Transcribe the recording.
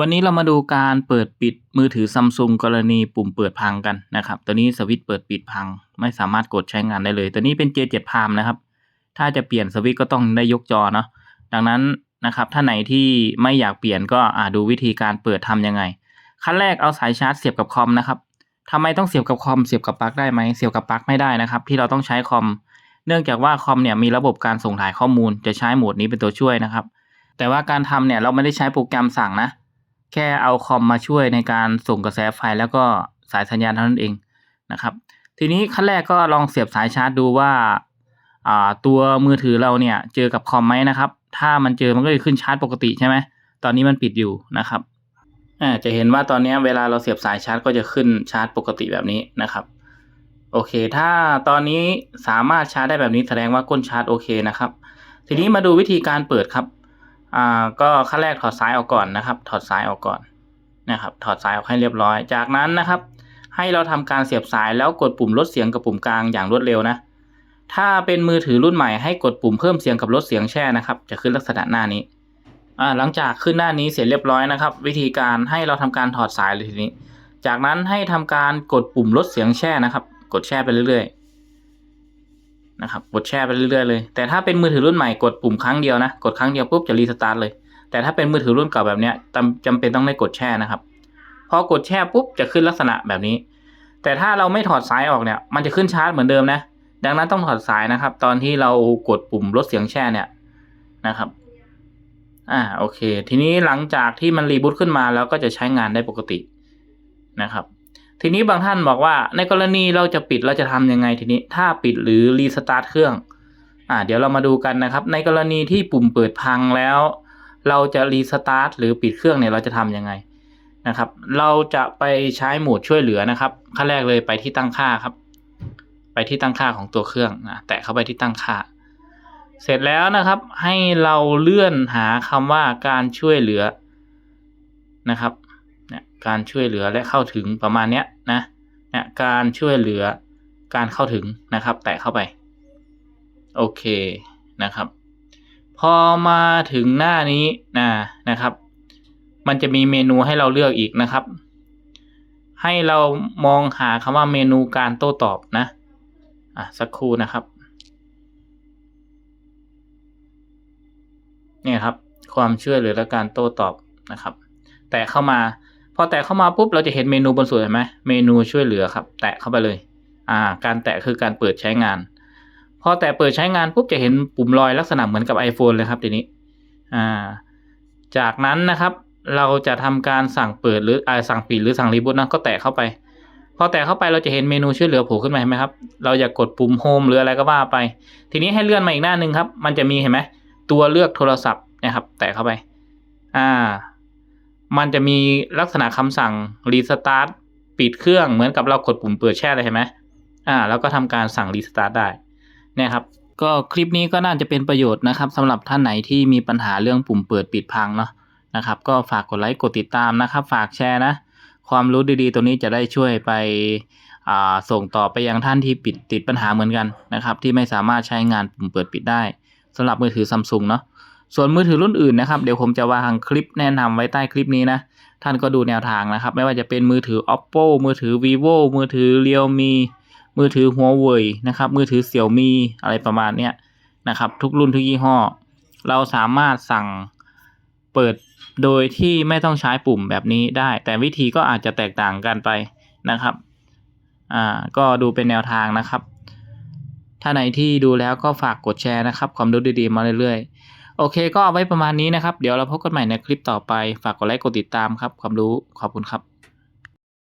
วันนี้เรามาดูการเปิดปิดมือถือซัมซุงกรณีปุ่มเปิดพังกันนะครับ ตัวนี้สวิตช์เปิดปิดพัง ไม่สามารถกดใช้งานได้เลย ตัวนี้เป็น J7 Palm นะครับ ถ้าจะเปลี่ยนสวิตช์ก็ต้องได้ยกจอเนาะ ดังนั้นนะครับ ถ้าไหนที่ไม่อยากเปลี่ยนก็อ่าดูวิธีการเปิดทำยังไง ขั้นแรกเอาสายชาร์จเสียบกับคอมนะครับทำไมต้องเสียบกับคอม เสียบกับปลั๊กได้ไหม เสียบกับปลั๊กไม่ได้นะครับ ที่เราต้องใช้คอม เนื่องจากว่าคอมเนี่ยมีระบบการส่งถ่ายข้อมูล จะใช้โหมดนี้เป็นตัวช่วยนะครับ แต่ว่าการทำเนี่ยเราไม่ได้ใช้โปรแกรมสั่งนะ แค่เอาคอมมาช่วยในการส่งกระแสไฟแล้วก็สายสัญญาณเท่านั้นเองนะครับ ทีนี้ขั้นแรกก็ลองเสียบสายชาร์จดูว่าตัวมือถือเราเนี่ยเจอกับคอมไหมนะครับ ถ้ามันเจอมันก็จะขึ้นชาร์จปกติใช่ไหมตอนนี้มันปิดอยู่นะครับจะเห็นว่าตอนนี้เวลาเราเสียบสายชาร์จก็จะขึ้นชาร์จปกติแบบนี้นะครับโอเค ถ้าตอนนี้สามารถชาร์จได้แบบนี้แสดงว่าก้นชาร์จโอเคนะครับ ทีนี้มาดูวิธีการเปิดครับ อ่าก็ขั้นแรกถอดสายออกก่อนนะครับ ถอดสายออกก่อนนะครับ ถอดสายออกให้เรียบร้อย จากนั้นนะครับ ให้เราทำการเสียบสายแล้วกดปุ่มลดเสียงกับปุ่มกลางอย่างรวดเร็วนะ ถ้าเป็นมือถือรุ่นใหม่ให้กดปุ่มเพิ่มเสียงกับลดเสียงแช่นะครับ จะขึ้นลักษณะหน้านี้อ่าหลังจากขึ้นหน้านี้เสร็จเรียบร้อยนะครับ วิธีการให้เราทำการถอดสายเลยทีนี้ จากนั้นให้ทำการกดปุ่มลดเสียงแช่นะครับ กดแช่ไปเรื่อยๆ นะครับกดแช่ไปเรื่อยๆเลย แต่ถ้าเป็นมือถือรุ่นใหม่กดปุ่มครั้งเดียวนะ กดครั้งเดียวปุ๊บจะรีสตาร์ทเลย แต่ถ้าเป็นมือถือรุ่นเก่าแบบนี้จำจำเป็นต้องได้กดแช่นะครับ พอกดแช่ปุ๊บจะขึ้นลักษณะแบบนี้ แต่ถ้าเราไม่ถอดสายออกเนี่ย มันจะขึ้นชาร์จเหมือนเดิมนะ ดังนั้นต้องถอดสายนะครับ ตอนที่เรากดปุ่มลดเสียงแช่เนี่ยนะครับ อ่า โอเค ทีนี้หลังจากที่มันรีบูตขึ้นมาแล้วก็จะใช้งานได้ปกตินะครับ ทีนี้บางท่านบอกว่าในกรณีเราจะปิดเราจะทำยังไงทีนี้ ถ้าปิดหรือรีสตาร์ทเครื่องอ่าเดี๋ยวเรามาดูกันนะครับ ในกรณีที่ปุ่มเปิดพังแล้ว เราจะรีสตาร์ทหรือปิดเครื่องเนี่ยเราจะทำยังไงนะครับ เราจะไปใช้โหมดช่วยเหลือนะครับขั้นแรกเลยไปที่ตั้งค่าครับ ไปที่ตั้งค่าของตัวเครื่องนะแตะเข้าไปที่ตั้งค่า เสร็จแล้วนะครับ ให้เราเลื่อนหาคำว่าการช่วยเหลือนะครับ การช่วยเหลือและเข้าถึงประมาณเนี้ยนะเนี่ยการช่วยเหลือการเข้าถึงนะครับ แตะเข้าไป โอเคนะครับ พอมาถึงหน้านี้นะนะครับ มันจะมีเมนูให้เราเลือกอีกนะครับ ให้เรามองหาคำว่าเมนูการโต้ตอบนะอะสักครู่นะครับเนี่ยครับ ความช่วยเหลือและการโต้ตอบนะครับ แตะเข้ามา พอแตะเข้ามาปุ๊บเราจะเห็นเมนูบนสุดเห็นไหมเมนูช่วยเหลือครับ แตะเข้าไปเลย อ่า การแตะคือการเปิดใช้งาน พอแตะเปิดใช้งานปุ๊บจะเห็นปุ่มลอยลักษณะเหมือนกับ iPhone เลยครับทีนี้ อ่า จากนั้นนะครับ เราจะทำการสั่งเปิดหรืออ่าสั่งปิดหรือสั่งรีบูตนะก็แตะเข้าไป พอแตะเข้าไปเราจะเห็นเมนูช่วยเหลือโผล่ขึ้นมาเห็นไหมครับ เราอยากกดปุ่มโฮมหรืออะไรก็ว่าไป ทีนี้ให้เลื่อนมาอีกหน้าหนึ่งครับ มันจะมีเห็นไหมตัวเลือกโทรศัพท์นะครับ แตะเข้าไป อ่า มันจะมีลักษณะคำสั่งรีสตาร์ทปิดเครื่องเหมือนกับเรากดปุ่มเปิดแช่เลยเห็นไหมอ่า แล้วก็ทำการสั่งรีสตาร์ทได้เนี่ยครับ ก็คลิปนี้ก็น่าจะเป็นประโยชน์นะครับสำหรับท่านไหนที่มีปัญหาเรื่องปุ่มเปิดปิดพังเนาะนะครับ ก็ฝากกดไลค์กดติดตามนะครับ ฝากแชร์นะ ความรู้ดีๆ ตัวนี้จะได้ช่วยไปส่งต่อไปยังท่านที่ปิดติดปัญหาเหมือนกันนะครับ ที่ไม่สามารถใช้งานปุ่มเปิดปิดได้สำหรับมือถือซัมซุงเนาะ ส่วนมือถือรุ่นอื่นนะครับ เดี๋ยวผมจะวางคลิปแนะนำไว้ใต้คลิปนี้นะ ท่านก็ดูแนวทางนะครับ ไม่ว่าจะเป็นมือถือ oppo มือถือ vivo มือถือ realme มือถือ huawei นะครับ มือถือ xiaomi อะไรประมาณเนี้ยนะครับ ทุกรุ่นทุกยี่ห้อ เราสามารถสั่งเปิดโดยที่ไม่ต้องใช้ปุ่มแบบนี้ได้ แต่วิธีก็อาจจะแตกต่างกันไปนะครับ อ่า ก็ดูเป็นแนวทางนะครับ ถ้าไหนที่ดูแล้วก็ฝากกดแชร์นะครับ ความรู้ดีๆมาเรื่อยๆ โอเคก็เอาไว้ประมาณนี้นะครับ เดี๋ยวเราพบกันใหม่ในคลิปต่อไป ฝากกดไลค์กดติดตามครับ ความรู้ขอบคุณครับ